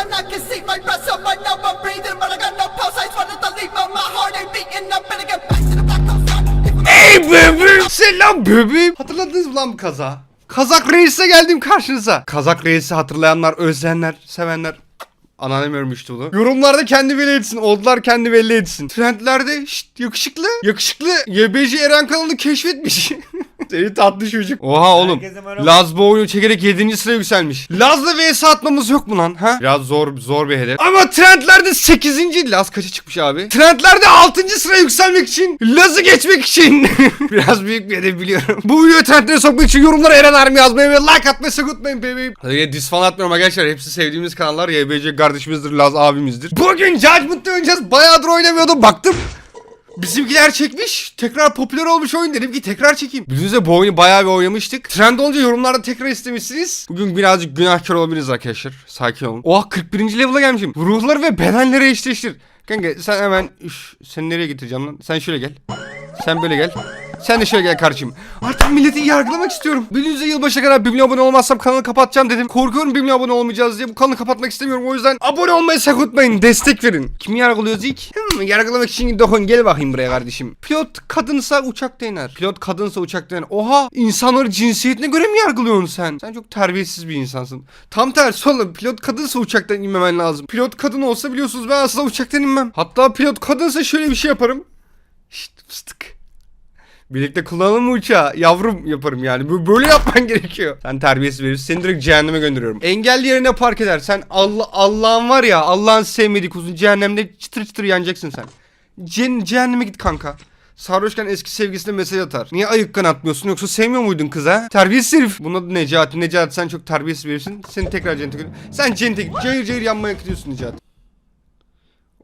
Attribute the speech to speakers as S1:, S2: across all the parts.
S1: and I can see my breath, so I know I'm breathing, but I got no pulse. I just wanted to leave, but my heart ain't beating. I'm gonna get back to the black hole.
S2: Ey bebeğim. Selam bebeğim. Hatırladınız mı lan bu kaza? Kazak Reis'e geldim karşınıza. Kazak Reis'i hatırlayanlar, özleyenler, sevenler. Anneannem örmüştü bunu. Yorumlarda kendi belli etsin. Oldular kendi belli etsin. Trendlerde şşt yakışıklı. Yakışıklı YBC Eren kanalını keşfetmiş. Seni tatlı çocuk. Oha oğlum.
S3: Herkese merhaba.
S2: Laz bu oyunu çekerek 7. sıraya yükselmiş. Laz'la vs atmamız yok mu lan? Ha? Biraz zor zor bir hedef. Ama trendlerde 8. Laz kaça çıkmış abi? Trendlerde 6. sıraya yükselmek için. Laz'ı geçmek için. Biraz büyük bir hedef biliyorum. Bu videoyu trendlere sokmak için yorumlara Eren Army yazmayı ve like atmayı sakın unutmayın bebeğim. Hadi dis falan atmıyorum arkadaşlar. Hepsi sevdiğimiz kanallar. YBC kardeşimizdir, Laz abimizdir. Bugün Judgment'ta oynayacağız. Bayağıdır oynamıyordum. Baktım Bizimkiler çekmiş. Tekrar popüler olmuş oyun dedim ki tekrar çekeyim. Bildiğiniz üzere bu oyunu bayağı bir oynamıştık. Trend olunca yorumlarda tekrar istemişsiniz. Bugün birazcık günahkar olabiliriz arkadaşlar. Sakin olun. Oha 41. level'a gelmişim. Ruhları ve bedenleri eşleştir. Kanka sen hemen üf, sen nereye getireceğim lan? Sen şöyle gel. Sen böyle gel. Sen de şöyle gel kardeşim. Artık milleti yargılamak istiyorum. Üzere yılbaşına kadar 1 milyon abone olmazsam kanalı kapatacağım dedim. Korkuyorum 1 milyon abone olmayacağız diye. Bu kanalı kapatmak istemiyorum. O yüzden abone olmayı sakın unutmayın. Destek verin. Kimi yargılıyoruz ilk? Hmm, yargılamak için dokun gel bakayım buraya kardeşim. Pilot kadınsa uçakta iner. Pilot kadınsa uçakta iner. Oha insanları cinsiyetine göre mi yargılıyorsun sen? Sen çok terbiyesiz bir insansın. Tam tersi oğlum. Pilot kadınsa uçaktan inmemen lazım. Pilot kadın olsa biliyorsunuz ben asla uçaktan inmem. Hatta pilot kadınsa şöyle bir şey yaparım. Şşt fıstık. Birlikte kullanalım mı uçağı? Yavrum yaparım yani. Böyle yapman gerekiyor. Sen terbiyesiz verirsin. Seni direkt cehenneme gönderiyorum. Engelli yerine park eder. Sen Allah Allah'ın var ya Allah'ın sevmediği kuzun cehennemde çıtır çıtır yanacaksın sen. Cen cehenneme git kanka. Sarhoşken eski sevgilisine mesaj atar. Niye ayıkkan atmıyorsun yoksa sevmiyor muydun kız ha? Terbiyesiz herif. Bunun adı Necati. Necati sen çok terbiyesiz verirsin. Seni tekrar cennete. Sen cennete. Cayır cayır yanmaya gidiyorsun Necati.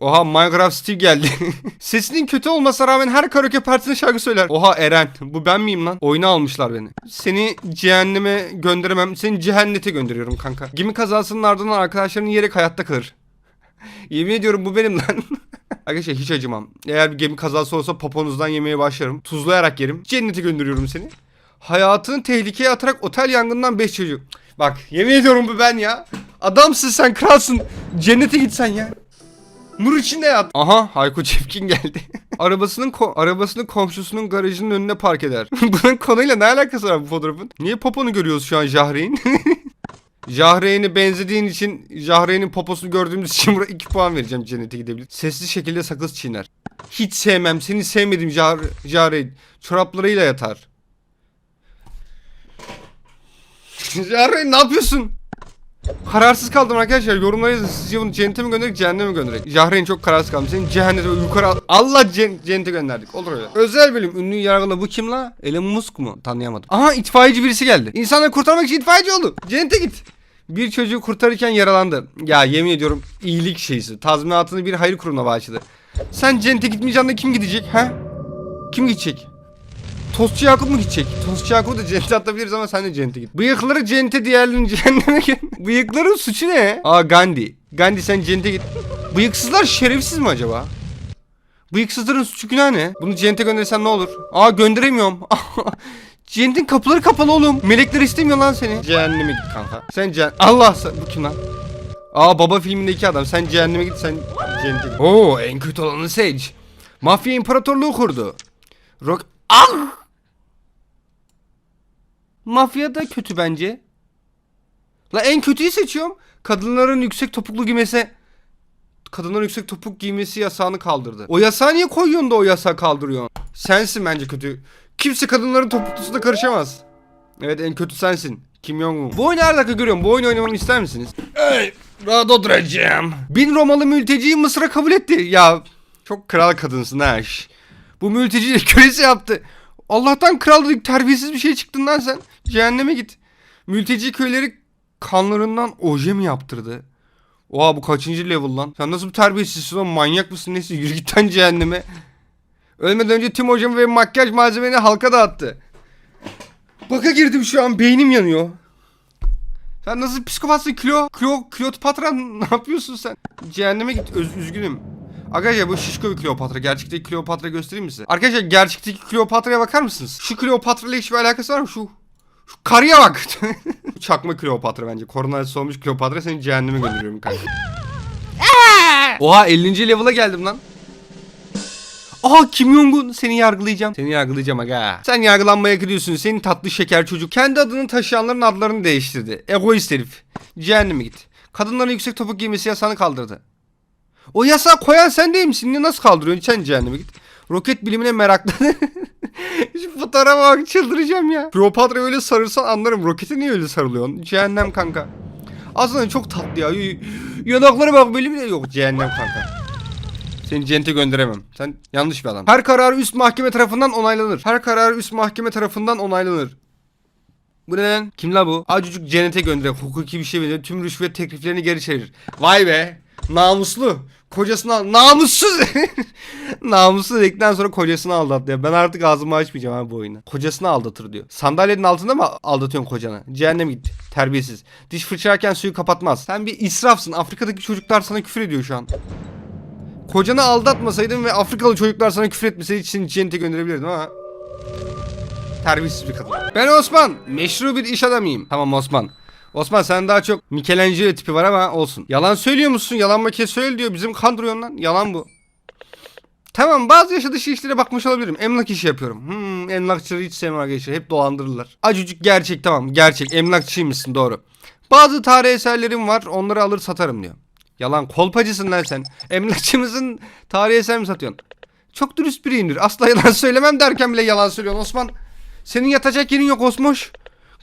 S2: Oha Minecraft Steve geldi. Sesinin kötü olmasına rağmen her karaoke partisinde şarkı söyler. Oha Eren bu ben miyim lan? Oyuna almışlar beni. Seni cehenneme gönderemem. Seni cehennete gönderiyorum kanka. Gemi kazasının ardından arkadaşların yiyerek hayatta kalır. Yemin ediyorum bu benim lan. Arkadaşlar hiç acımam. Eğer bir gemi kazası olsa poponuzdan yemeye başlarım. Tuzlayarak yerim. Cennete gönderiyorum seni. Hayatını tehlikeye atarak otel yangından 5 çocuk. Bak yemin ediyorum bu ben ya. Adamsın sen kralsın. Cennete gitsen ya. Nur içinde yat. Aha Hayko Çepkin geldi. arabasının ko- arabasını komşusunun garajının önüne park eder. Bunun konuyla ne alakası var bu fotoğrafın? Niye poponu görüyoruz şu an Jahreyn? Jahreyn'e benzediğin için Jahreyn'in poposunu gördüğümüz için buraya 2 puan vereceğim cennete gidebilir. Sessiz şekilde sakız çiğner. Hiç sevmem. Seni sevmedim Jah Jahreyn. Çoraplarıyla yatar. Jahreyn ne yapıyorsun? Kararsız kaldım arkadaşlar. Yorumlara yazın. Sizce bunu cennete mi gönderdik, cehenneme mi gönderdik? Jahreyn çok kararsız kalmış. Seni cehennete yukarı al. Allah cen- cennete gönderdik. Olur öyle. Özel bölüm. Ünlü yargıla bu kim la? Elon Musk mu? Tanıyamadım. Aha itfaiyeci birisi geldi. İnsanları kurtarmak için itfaiyeci oldu. Cennete git. Bir çocuğu kurtarırken yaralandı. Ya yemin ediyorum iyilik şeysi. Tazminatını bir hayır kurumuna bağışladı. Sen cennete gitmeyeceksin de kim gidecek ha? Kim gidecek? Tostçu Yakup mu gidecek? Tostçu Yakup'u da cennete atabiliriz ama sen de cennete git. Bıyıkları cennete diğerlerini cehenneme git. Bıyıkların suçu ne? Aa Gandhi. Gandhi sen cennete git. Bıyıksızlar şerefsiz mi acaba? Bıyıksızların suçu günah ne? Bunu cennete göndersem ne olur? Aa gönderemiyorum. Cennetin kapıları kapalı oğlum. Melekler istemiyor lan seni. Cehenneme git kanka. Sen cehen... Allah sen... Bu kim lan? Aa baba filmindeki adam. Sen cehenneme git sen cennete git. Oo en kötü olanı Sage. Mafya imparatorluğu kurdu. Rock... Ah! Mafya da kötü bence. La en kötüyü seçiyorum. Kadınların yüksek topuklu giymesi kadınların yüksek topuk giymesi yasağını kaldırdı. O yasağı niye koyuyorsun da o yasağı kaldırıyorsun? Sensin bence kötü. Kimse kadınların topuklusuna karışamaz. Evet en kötü sensin. Kim Jong-un. Bu oyunu her dakika görüyorum. Bu oyunu oynamamı ister misiniz? Ey rahat oturacağım. Bin Romalı mülteciyi Mısır'a kabul etti. Ya çok kral kadınsın ha. Bu mülteci kölesi yaptı. Allah'tan kral dedik terbiyesiz bir şey çıktın lan sen. Cehenneme git. Mülteci köyleri kanlarından oje mi yaptırdı? Oha bu kaçıncı level lan? Sen nasıl bir terbiyesizsin lan? Manyak mısın nesin? Yürü git lan cehenneme. Ölmeden önce tüm hocamı ve makyaj malzemeni halka dağıttı. Baka girdim şu an beynim yanıyor. Sen nasıl psikopatsın kilo? Kilo, Kleopatra ne yapıyorsun sen? Cehenneme git öz, üzgünüm. Arkadaşlar bu şişko bir Kleopatra. Gerçekteki Kleopatra göstereyim mi size? Arkadaşlar gerçekteki Kleopatra'ya bakar mısınız? Şu Kleopatra ile hiçbir alakası var mı? Şu Şu karıya bak. Çakma Kleopatra bence. Koronası olmuş Kleopatra seni cehenneme gönderiyorum kanka. Oha 50. level'a geldim lan. Aha Kim Jong-un seni yargılayacağım. Seni yargılayacağım aga. Sen yargılanmaya gidiyorsun. Senin tatlı şeker çocuk. Kendi adını taşıyanların adlarını değiştirdi. Egoist herif. Cehenneme git. Kadınların yüksek topuk giymesi yasağını kaldırdı. O yasağı koyan sen değil misin? Niye nasıl kaldırıyorsun? Sen cehenneme git. Roket bilimine meraklı. Şu fotoğrafa bak çıldıracağım ya. Kleopatra öyle sarılsan anlarım. Rokete niye öyle sarılıyorsun? Cehennem kanka. Aslında çok tatlı ya. Yanaklara bak böyle bile yok. Cehennem kanka. Seni cennete gönderemem. Sen yanlış bir adam. Her karar üst mahkeme tarafından onaylanır. Her karar üst mahkeme tarafından onaylanır. Bu ne lan? Kim la bu? Acıcık cennete gönderir. Hukuki bir şey veriyor. Tüm rüşvet tekliflerini geri çevirir. Vay be. Namuslu. Kocasını. Namussuz. Namussuz dedikten sonra kocasını aldat diyor. Ben artık ağzımı açmayacağım abi bu oyunu. Kocasını aldatır diyor. Sandalyenin altında mı aldatıyorsun kocanı? Cehennem git. Terbiyesiz. Diş fırçalarken suyu kapatmaz. Sen bir israfsın. Afrika'daki çocuklar sana küfür ediyor şu an. Kocanı aldatmasaydın ve Afrikalı çocuklar sana küfür etmeseydi için cennete gönderebilirdim ama terbiyesiz bir kadın. Ben Osman. Meşru bir iş adamıyım. Tamam Osman. Osman sen daha çok Michelangelo tipi var ama olsun. Yalan söylüyor musun? Yalan makinesi söyle diyor. Bizim kandırıyorsun lan. Yalan bu. Tamam bazı yaşa dışı işlere bakmış olabilirim. Emlak işi yapıyorum. Hmm, emlakçıları hiç sevmem arkadaşlar. Hep dolandırırlar. Acıcık gerçek tamam gerçek. Emlakçıymışsın doğru. Bazı tarih eserlerim var. Onları alır satarım diyor. Yalan kolpacısın lan sen. Emlakçımızın tarih eser mi satıyorsun? Çok dürüst biriyimdir. Asla yalan söylemem derken bile yalan söylüyorsun Osman. Senin yatacak yerin yok Osmoş.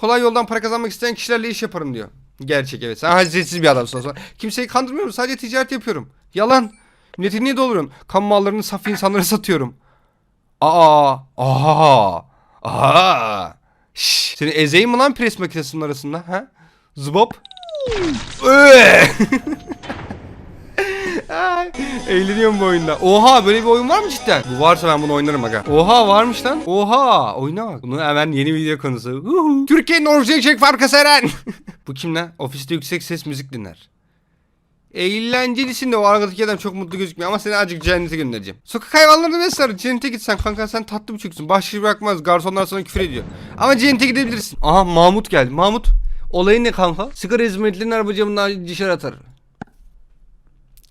S2: Kolay yoldan para kazanmak isteyen kişilerle iş yaparım diyor. Gerçek evet. Sen hazinetsiz bir adamsın Osman. Kimseyi kandırmıyorum. Sadece ticaret yapıyorum. Yalan. Milleti niye doldurun? Kamu mallarını saf insanlara satıyorum. Aa. Aha. Aha. Şşş. Seni ezeyim mi lan pres makinesinin arasında? Ha? Zbop. Eğleniyorum bu oyunda. Oha böyle bir oyun var mı cidden? Bu varsa ben bunu oynarım aga. Oha varmış lan. Oha oyna bak. Bunu hemen yeni video konusu. Türkiye'nin orijinal çek farkı Eren. bu kim lan? Ofiste yüksek ses müzik dinler. Eğlencelisin de o arkadaki adam çok mutlu gözükmüyor ama seni azıcık cennete göndereceğim. Sokak hayvanlarını besler. Cennete gitsen kanka sen tatlı bir çocuksun. Bahşiş bırakmaz. Garsonlar sana küfür ediyor. Ama cennete gidebilirsin. Aha Mahmut geldi. Mahmut olayın ne kanka? Sigara hizmetlerini araba camından dışarı atar.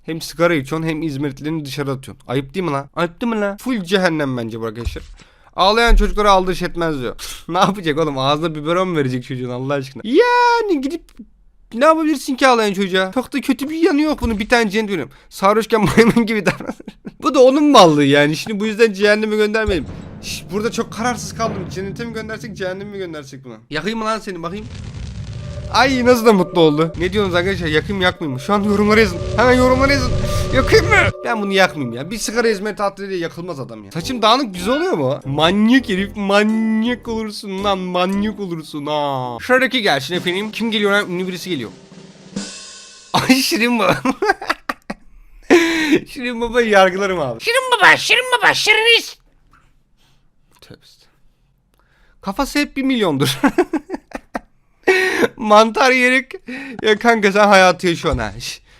S2: Hem sigara içiyorsun hem İzmirlilerini dışarı atıyorsun. Ayıp değil mi lan? Ayıp değil mi lan? Full cehennem bence bu arkadaşlar. Ağlayan çocuklara aldırış etmez diyor. ne yapacak oğlum? Ağzına biberon mu verecek çocuğun Allah aşkına? Yani gidip ne yapabilirsin ki ağlayan çocuğa? Çok da kötü bir yanı yok bunun. Bir tane cennet veriyorum. Sarhoşken maymun gibi davranır. bu da onun mallığı yani. Şimdi bu yüzden cehenneme göndermeyelim. Şş, burada çok kararsız kaldım. Cennete mi göndersek cehenneme mi göndersek buna? Yakayım mı lan seni bakayım? Ay nasıl da mutlu oldu. Ne diyorsunuz arkadaşlar yakayım yakmayayım mı? Şu an yorumlara yazın. Hemen yorumlara yazın. Yakayım mı? Ben bunu yakmayayım ya. Bir sigara ezme tatlı diye yakılmaz adam ya. Saçım dağınık güzel oluyor mu? Manyak herif manyak olursun lan manyak olursun ha. Şuradaki gelsin efendim. Kim geliyor lan? Ünlü birisi geliyor. Ay Şirin baba. Şirin baba yargılarım abi.
S3: Şirin baba, Şirin baba, Şiriniz.
S2: Tövbe. Kafası hep bir milyondur. Mantar yerik. Ya kanka sen hayatı yaşıyorsun ha.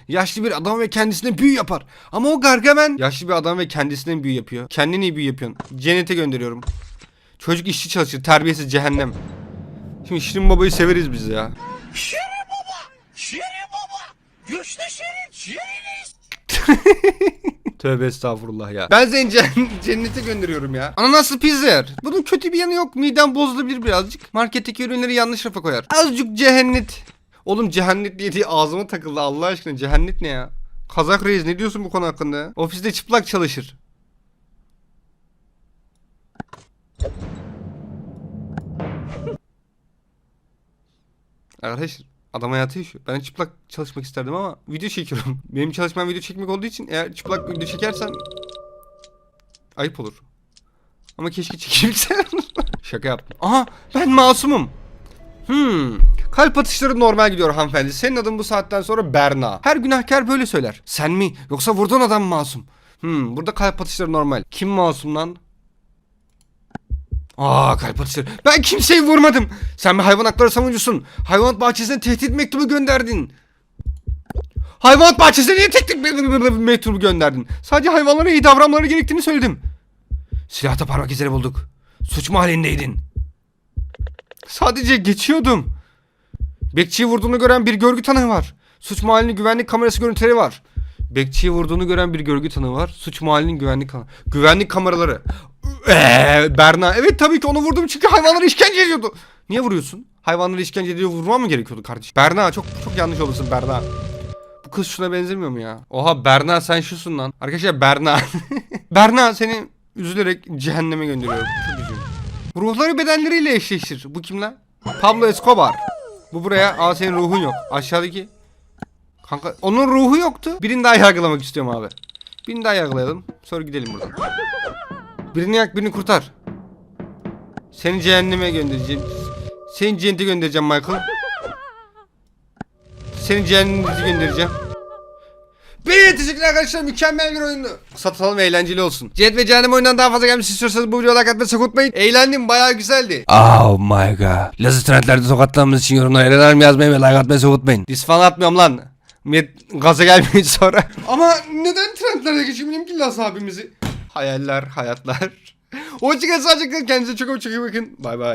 S2: Yaşlı bir adam ve kendisine büyü yapar. Ama o Gargamel yaşlı bir adam ve kendisine büyü yapıyor. Kendine büyü yapıyorsun. Cennete gönderiyorum. Çocuk işçi çalışır. Terbiyesiz cehennem. Şimdi Şirin Baba'yı severiz biz ya.
S3: Şirin baba, Şirin baba. Güçlü Şirin, Şiriniz.
S2: Tövbe estağfurullah ya. Ben seni cen- cennete gönderiyorum ya. Ananaslı pizza yer. Bunun kötü bir yanı yok. Midem bozulabilir birazcık. Marketteki ürünleri yanlış rafa koyar. Azıcık cehennet. Oğlum cehennet diye, diye ağzıma takıldı Allah aşkına. Cehennet ne ya? Kazak reis ne diyorsun bu konu hakkında? Ofiste çıplak çalışır. Arkadaşlar adam hayatı yaşıyor. Ben çıplak çalışmak isterdim ama video çekiyorum. Benim çalışmam video çekmek olduğu için eğer çıplak video çekersen ayıp olur. Ama keşke çekebilsem. Şaka yaptım. Aha ben masumum. Hmm. Kalp atışları normal gidiyor hanımefendi. Senin adın bu saatten sonra Berna. Her günahkar böyle söyler. Sen mi? Yoksa vurduğun adam masum? Hmm. Burada kalp atışları normal. Kim masum lan? Aa kalp atışları. Ben kimseyi vurmadım. Sen bir hayvan hakları savunucusun. Hayvanat bahçesine tehdit mektubu gönderdin. Hayvanat bahçesine niye tehdit me- mektubu gönderdin? Sadece hayvanlara iyi davranmaları gerektiğini söyledim. Silahta parmak izleri bulduk. Suç mahallindeydin. Sadece geçiyordum. Bekçiyi vurduğunu gören bir görgü tanığı var. Suç mahallinin güvenlik kamerası görüntüleri var. Bekçiyi vurduğunu gören bir görgü tanığı var. Suç mahallinin güvenlik güvenlik kameraları. Eee, Berna. Evet tabii ki onu vurdum çünkü hayvanları işkence ediyordu. Niye vuruyorsun? Hayvanları işkence ediyor vurmam mı gerekiyordu kardeşim? Berna çok çok yanlış olursun Berna. Bu kız şuna benzemiyor mu ya? Oha Berna sen şusun lan. Arkadaşlar Berna. Berna seni üzülerek cehenneme gönderiyorum. Çok üzüldüm. Ruhları bedenleriyle eşleştir. Bu kim lan? Pablo Escobar. Bu buraya. Aa senin ruhun yok. Aşağıdaki. Kanka onun ruhu yoktu. Birini daha yargılamak istiyorum abi. Birini daha yargılayalım. Sonra gidelim buradan. Birini yak birini kurtar. Seni cehenneme göndereceğim. Seni cennete göndereceğim Michael. Seni cehenneme göndereceğim. Bir teşekkürler arkadaşlar mükemmel bir oyundu. Satalım ve eğlenceli olsun. Cet ve Cehennem oyundan daha fazla gelmiş istiyorsanız bu videoya like atmayı sakın unutmayın. Eğlendim bayağı güzeldi. Oh my god. Lazı trendlerde tokatlanmamız için yorumlara yer yazmayı ve like atmayı sakın unutmayın. Dis falan atmıyorum lan. Gaza gelmeyin sonra. Ama neden trendlerde geçebilirim ki Laz abimizi? Hayaller, hayatlar. Hoşçakalın sadece kendinize çok çok iyi bakın. Bay bay.